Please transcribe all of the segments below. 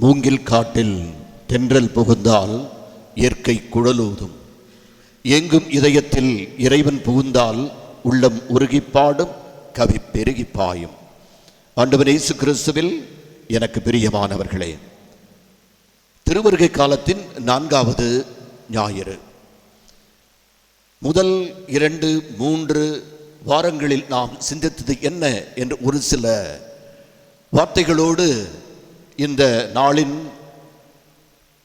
மூங்கில் காட்டில் தென்றல் புகுந்தால் இயற்கை குழலூதும். எங்கும் இதயத்தில் இறைவன் புகுந்தால் உள்ளம் உருகிப் பாடும் கவி பெருகி பாயும். ஆண்டவன் இயேசு கிறிஸ்துவில் எனக்கு பிரியமானவர்களே திருவருகை காலத்தின் நான்காவது ஞாயிறு. முதல் இரண்டு மூன்று வாரங்களில் நாம் சிந்தித்தது என்ன என்று ஒரு சில வார்த்தைகளோடு இந்த நாளின்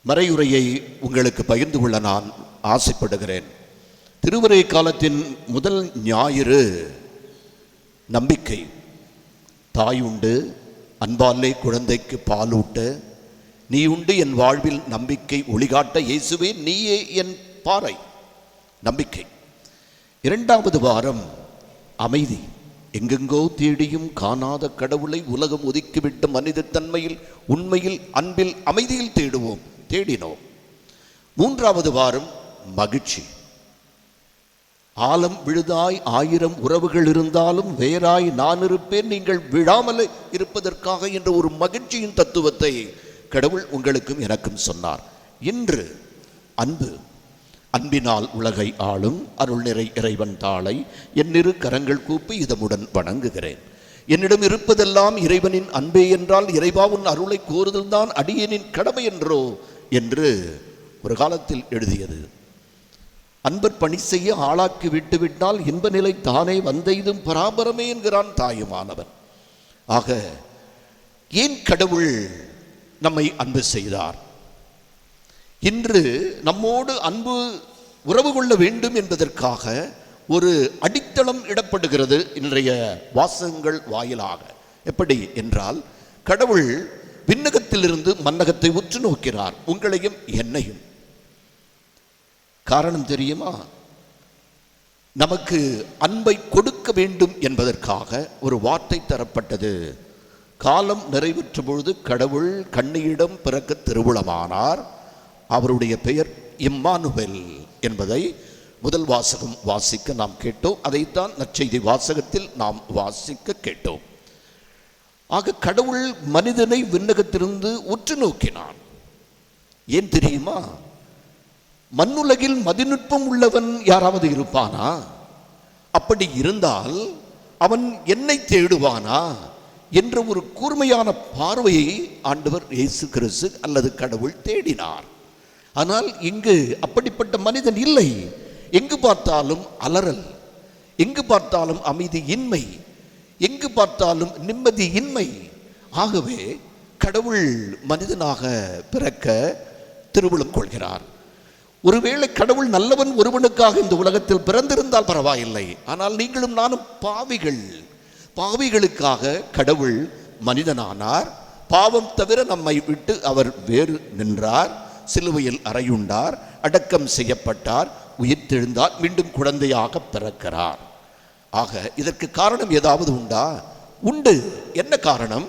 மறையுரையை உங்களுக்கு பகிர்ந்து கொள்ள நான் ஆசைப்படுகிறேன். திருவுரை காலத்தின் முதல் ஞாயிறு நம்பிக்கை. தாய் உண்டு அன்பாலே குழந்தைக்கு பாலூட்ட நீ உண்டு என் வாழ்வில் நம்பிக்கை ஒளிகாட்ட இயேசுவே நீயே என் பாறை. நம்பிக்கை. இரண்டாவது வாரம் அமைதி. எங்கெங்கோ தேடியும் காணாத கடவுளை உலகம் ஒதுக்கிவிட்ட மனித தன்மையில் உண்மையில் அன்பில் அமைதியில் தேடுவோம் தேடினோம். மூன்றாவது வாரம் மகிழ்ச்சி. ஆலம் விழுதாய் ஆயிரம் உறவுகள் இருந்தாலும் வேறாய் நான் இருப்பேன் நீங்கள் விழாமல் இருப்பதற்காக என்ற ஒரு மகிழ்ச்சியின் தத்துவத்தை கடவுள் உங்களுக்கும் எனக்கும் சொன்னார். இன்று அன்பு அன்பினால் உலகை ஆளும் அருள் நிறை இறைவன் தாளை என்னிரு கரங்கள் கூப்பி இதமுடன் வணங்குகிறேன். என்னிடம் இருப்பதெல்லாம் இறைவனின் அன்பே என்றால் இறைவா உன் அருளை கோருதல்தான் அடியனின் கடமை என்றோ? என்று ஒரு காலத்தில் எழுதியது. அன்பர் பணி செய்ய ஆளாக்கி விட்டுவிட்டால் இன்ப நிலை தானே வந்தெய்தும் பராபரமே என்கிறான் தாயுமானவன். ஆக ஏன் கடவுள் நம்மை அன்பு செய்தார்? இன்று நம்மோடு அன்பு உறவு கொள்ள வேண்டும் என்பதற்காக ஒரு அடித்தளம் இடப்படுகிறது இன்றைய வாசகங்கள் வாயிலாக. எப்படி என்றால் கடவுள் விண்ணகத்திலிருந்து மன்னகத்தை உற்று நோக்கிறார் உங்களையும் என்னையும். காரணம் தெரியுமா? நமக்கு அன்பை கொடுக்க வேண்டும் என்பதற்காக ஒரு வார்த்தை தரப்பட்டது. காலம் நிறைவுற்ற பொழுது கடவுள் கண்ணியிடம் பிறக்க திருவுளமானார். அவருடைய பெயர் இம்மானுவெல் என்பதை முதல் வாசகம் வாசிக்க நாம் கேட்டோம். அதைத்தான் நற்செய்தி வாசகத்தில் நாம் வாசிக்க கேட்டோம். ஆக கடவுள் மனிதனை விண்ணகத்திலிருந்து உற்று நோக்கினான். ஏன் தெரியுமா? மண்ணுலகில் மதிநுட்பம் உள்ளவன் யாராவது இருப்பானா? அப்படி இருந்தால் அவன் என்னை தேடுவானா என்ற ஒரு கூர்மையான பார்வையை ஆண்டவர் இயேசு கிறிஸ்து அல்லது கடவுள் தேடினார். ஆனால் இங்கு அப்படிப்பட்ட மனிதன் இல்லை. எங்கு பார்த்தாலும் அலறல் எங்கு பார்த்தாலும் அமைதி இன்மை எங்கு பார்த்தாலும் நிம்மதி இன்மை ஆகவே கடவுள் மனிதனாக பிறக்க திருவிழம் கொள்கிறார். ஒருவேளை கடவுள் நல்லவன் ஒருவனுக்காக இந்த உலகத்தில் பிறந்திருந்தால் பரவாயில்லை. ஆனால் நீங்களும் நானும் பாவிகள். பாவிகளுக்காக கடவுள் மனிதனானார். பாவம் தவிர நம்மை விட்டு அவர் வேறு நின்றார். சிலுவையில் அறையுண்டார் அடக்கம் செய்யப்பட்டார் உயிர்த்தெழுந்தார் மீண்டும் குழந்தையாக பிறக்கிறார். ஆக இதற்கு காரணம் ஏதாவது உண்டா? உண்டு. என்ன காரணம்?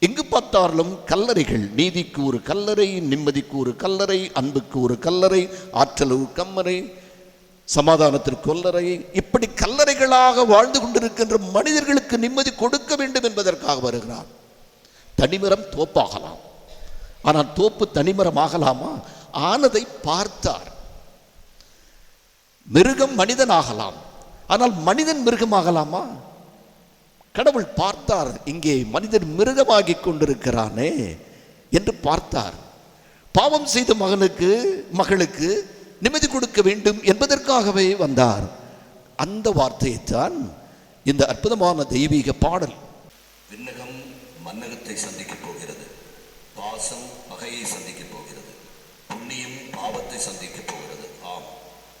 எங்கு பார்த்தாலும் கல்லறைகள் நீதிக்கு ஒரு கல்லறை நிம்மதிக்கு ஒரு கல்லறை அன்புக்கு ஒரு கல்லறை ஆற்றலவு கம்மறை சமாதானத்திற்கு கொல்லறை. இப்படி கல்லறைகளாக வாழ்ந்து கொண்டிருக்கின்ற மனிதர்களுக்கு நிம்மதி கொடுக்க வேண்டும் என்பதற்காக வருகிறார். தனிமரம் தோப்பாகலாம். ஆனால் தோப்பு தனிமரம் ஆகலாமா ஆனதை பார்த்தார். மிருகம் மனிதன் ஆகலாம் ஆனால் மனிதன் மிருகமாகலாமா? கடவுள் பார்த்தார் இங்கே மனிதன் மிருகமாகி கொண்டிருக்கிறானே என்று பார்த்தார். பாவம் செய்த மகனுக்கு மகளுக்கு நிம்மதி கொடுக்க வேண்டும் என்பதற்காகவே வந்தார். அந்த வார்த்தையைத்தான் இந்த அற்புதமான தெய்வீக பாடல். விண்ணகம் மன்னகத்தை சந்திக்கப் போகிறது பாசம் பகையை சந்திக்கப் போகிறது புண்ணியம் மனிதனை சந்திக்கப் போகிறது. ஆம்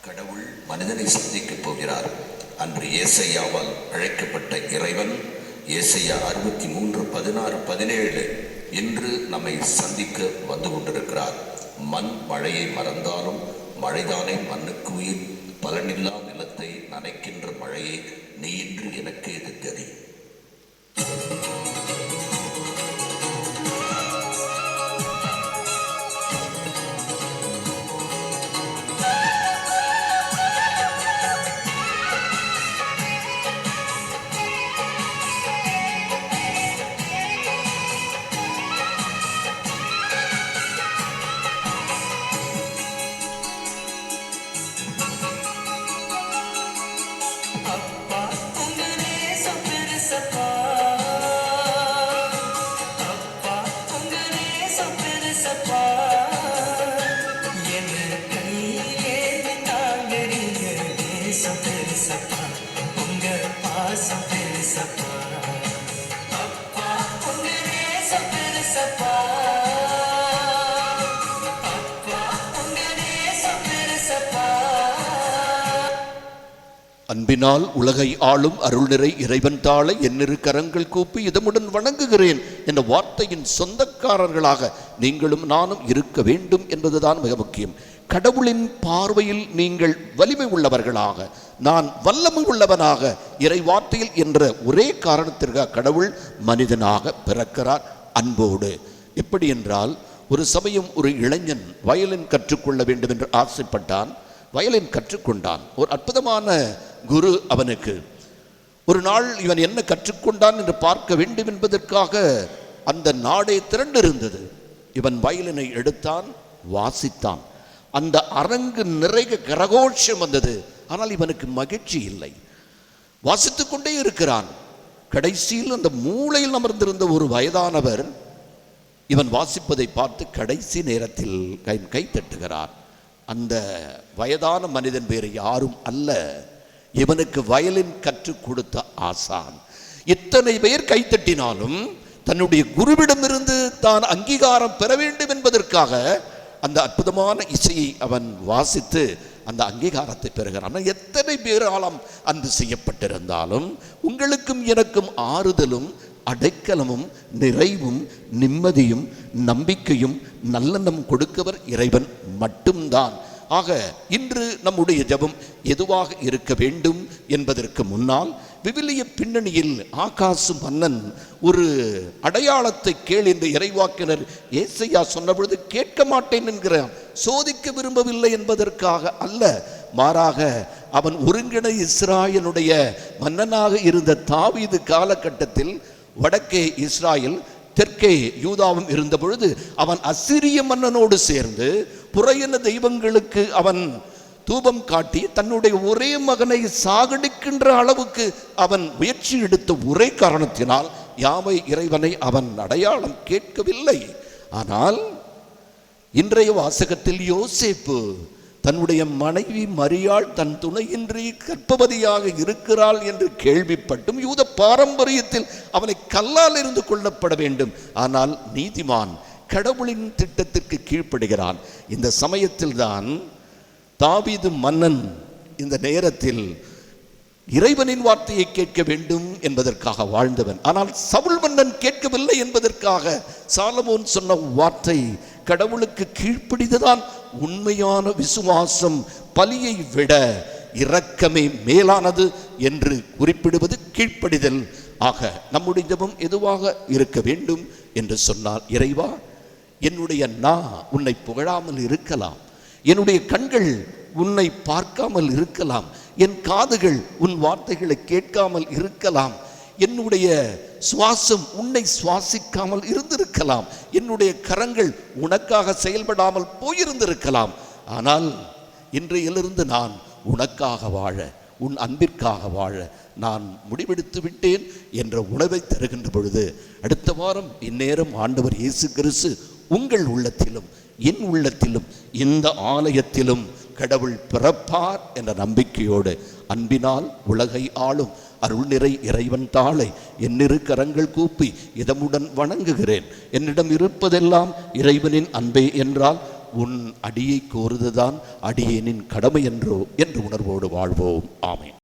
கடவுள் மனிதனை சந்திக்கப் போகிறார். அன்று ஏசையாவால் அழைக்கப்பட்ட இறைவன் ஏசையா அறுபத்தி மூன்று பதினாறு பதினேழு இன்று நம்மை சந்திக்க வந்து கொண்டிருக்கிறார். மண் மழையை மறந்தாலும் மழைதானே மண்ணுக்கு உயிர். பலனில்லா நிலத்தை நனைக்கின்ற மழையை நீ இன்று எனக்கு இது தெரியும் அன்பினால் உலகை ஆளும் அருள்நிறை இறைவன் தாழ என்னிரு கரங்கள் கூப்பி இதமுடன் வணங்குகிறேன் என்ற வார்த்தையின் சொந்தக்காரர்களாக நீங்களும் நானும் இருக்க வேண்டும் என்பதுதான் மிக முக்கியம். கடவுளின் பார்வையில் நீங்கள் வலிமை உள்ளவர்களாக நான் வல்லமை உள்ளவனாக இறை வார்த்தையில் என்ற ஒரே காரணத்திற்காக கடவுள் மனிதனாக பிறக்கிறார் அன்போடு. எப்படி என்றால் ஒரு சமயம் ஒரு இளைஞன் வயலின் கற்றுக்கொள்ள வேண்டும் என்று ஆசைப்பட்டான். வயலின் கற்றுக்கொண்டான். ஒரு அற்புதமான குரு அவனுக்கு ஒரு நாள் இவன் என்ன கற்றுக்கொண்டான் என்று பார்க்க வேண்டும் என்பதற்காக அந்த நாடே திரண்டிருந்தது. இவன் வயலினை எடுத்தான் வாசித்தான். அந்த அரங்கு நிறைய கரகோஷம் வந்தது. ஆனால் இவனுக்கு மகிழ்ச்சி இல்லை. வாசித்துக் கொண்டே இருக்கிறான். கடைசியில் அந்த மூளையில் அமர்ந்திருந்த ஒரு வயதானவர் இவன் வாசிப்பதை பார்த்து கடைசி நேரத்தில் கை கை தட்டுகிறார். அந்த வயதான மனிதன் வேறு யாரும் அல்ல. இவனுக்கு வயலின் கற்றுக் கொடுத்த ஆசான். இத்தனை பேர் கைத்தட்டினாலும் தன்னுடைய குருவிடமிருந்து தான் அங்கீகாரம் பெற வேண்டும் என்பதற்காக அந்த அற்புதமான இசையை அவன் வாசித்து அந்த அங்கீகாரத்தை பெறுகிறான். எத்தனை பேராலம் அன்பு செய்யப்பட்டிருந்தாலும் உங்களுக்கும் எனக்கும் ஆறுதலும் அடைக்கலமும் நிறைவும் நிம்மதியும் நம்பிக்கையும் நல்லெண்ணம் கொடுக்கவர் இறைவன் மட்டும்தான். ஆக இன்று நம்முடைய ஜெபம் எதுவாக இருக்க வேண்டும் என்பதற்கு முன்னால் விவிலிய பின்னணியில் ஆகாசு மன்னன் ஒரு அடையாளத்தை கேள் என்று இறைவாக்கினர் ஏசையா சொன்னபொழுது கேட்க மாட்டேன் என்கிறான் சோதிக்க விரும்பவில்லை என்பதற்காக அல்ல. மாறாக அவன் ஒருங்கிணை இஸ்ராயலுடைய மன்னனாக இருந்த தாவீது காலகட்டத்தில் வடக்கே இஸ்ராயல் தெற்கே யூதாவும் இருந்த பொழுது அவன் அசிரிய மன்னனோடு சேர்ந்து புறையின தெய்வங்களுக்கு அவன் தூபம் காட்டி தன்னுடைய ஒரே மகனை சாகடிக்கின்ற அளவுக்கு அவன் முயற்சி எடுத்த ஒரே காரணத்தினால் யாவை இறைவனை அவன் அடையாளம் கேட்கவில்லை. ஆனால் இன்றைய வாசகத்தில் யோசேப்பு தன்னுடைய மனைவி மரியாள் தன் துணையின்றி கற்பவதியாக இருக்கிறாள் என்று கேள்விப்பட்டும் யூத பாரம்பரியத்தில் அவனை கல்லால் இருந்து கொள்ளப்பட வேண்டும். ஆனால் நீதிமான் கடவுளின் திட்டத்திற்கு கீழ்ப்படுகிறான். இந்த சமயத்தில் தான் தாவீது மன்னன் இந்த நேரத்தில் இறைவனின் வார்த்தையை கேட்க வேண்டும் என்பதற்காக வாழ்ந்தவன். ஆனால் சவுல் மன்னன் கேட்கவில்லை என்பதற்காக சாலமோன் சொன்ன வார்த்தை கடவுளுக்கு கீழ்ப்படிதுதான் உண்மையான விசுவாசம் பலியை விட இரக்கமே மேலானது என்று குறிப்பிடுவது கீழ்ப்படிதல். ஆக நம்முடைய ஜபம் எதுவாக இருக்க வேண்டும் என்று சொன்னால் இறைவா? என்னுடைய நா உன்னை புகழாமல் இருக்கலாம். என்னுடைய கண்கள் உன்னை பார்க்காமல் இருக்கலாம். என் காதுகள் உன் வார்த்தைகளை கேட்காமல் இருக்கலாம். என்னுடைய சுவாசம் உன்னை சுவாசிக்காமல் இருந்திருக்கலாம். என்னுடைய கரங்கள் உனக்காக செயல்படாமல் போயிருந்திருக்கலாம். ஆனால் இன்றையிலிருந்து நான் உனக்காக வாழ உன் அன்பிற்காக வாழ நான் முடிவெடுத்து விட்டேன் என்ற உணவை தருகின்ற பொழுது அடுத்த வாரம் இந்நேரம் ஆண்டவர் இயேசு கிறிஸ்து உங்கள் உள்ளத்திலும் என் உள்ளத்திலும் இந்த ஆலயத்திலும் கடவுள் பிறப்பார் என்ற நம்பிக்கையோடு அன்பினால் உலகை ஆளும் அருள் நிறை இறைவன் தாளை என்னிரு கரங்கள் கூப்பி இதமுடன் வணங்குகிறேன். என்னிடம் இருப்பதெல்லாம் இறைவனின் அன்பே என்றால் உன் அடியை கோருதுதான் அடியேனின் கடமை என்றோ என்று உணர்வோடு வாழ்வோம். ஆமென்.